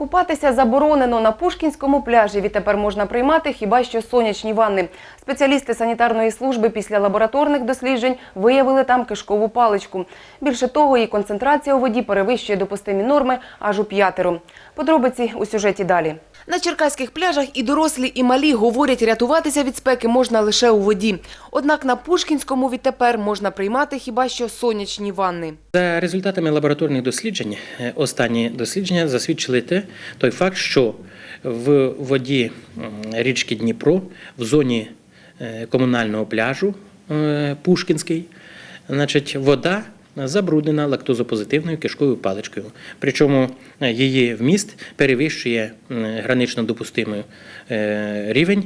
Купатися заборонено на Пушкінському пляжі. Відтепер можна приймати хіба що сонячні ванни. Спеціалісти санітарної служби після лабораторних досліджень виявили там кишкову паличку. Більше того, її концентрація у воді перевищує допустимі норми аж у п'ятеро. Подробиці у сюжеті далі. На черкаських пляжах і дорослі, і малі говорять, рятуватися від спеки можна лише у воді. Однак на Пушкінському відтепер можна приймати хіба що сонячні ванни. За результатами лабораторних досліджень, е, останні дослідження засвідчили те, той факт, що в воді річки Дніпро, в зоні е, комунального пляжу е, Пушкінський, значить, вода забруднена лактозопозитивною кишковою паличкою. Причому е, її вміст перевищує гранично допустимий е, рівень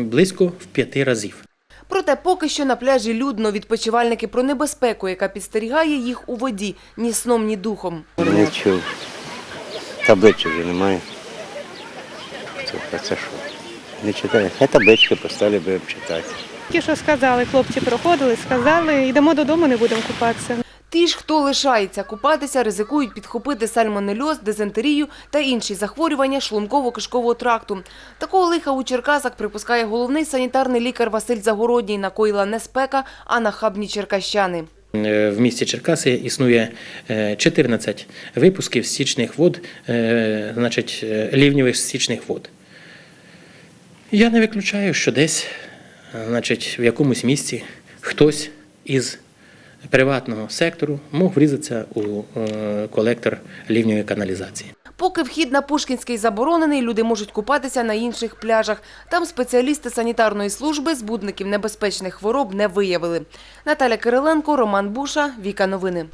близько в п'яти разів. Проте поки що на пляжі людно відпочивальники про небезпеку, яка підстерігає їх у воді, ні сном, ні духом. Не чув. Табличок вже немає. Це, це що? Не читаю. Хай таблички поставили, будемо читати. Ті, що сказали, хлопці проходили, сказали, йдемо додому, не будемо купатися. Ті ж, хто лишається купатися, ризикують підхопити сальмонельоз, дизентерію та інші захворювання шлунково-кишкового тракту. Такого лиха у Черкасах припускає головний санітарний лікар Василь Загородній. Накоїла не спека, а нахабні черкащани. Е, В місті Черкаси існує е, 14 випусків стічних вод, е, значить, е, лівньових стічних вод. Я не виключаю, що десь, е, значить, в якомусь місці хтось із приватного сектору мог врізатися у е, колектор лівньої каналізації. Поки вхід на Пушкінський заборонений, люди можуть купатися на інших пляжах. Там спеціалісти санітарної служби збудників небезпечних хвороб не виявили. Наталя Кириленко, Роман Буша, Віка Новини.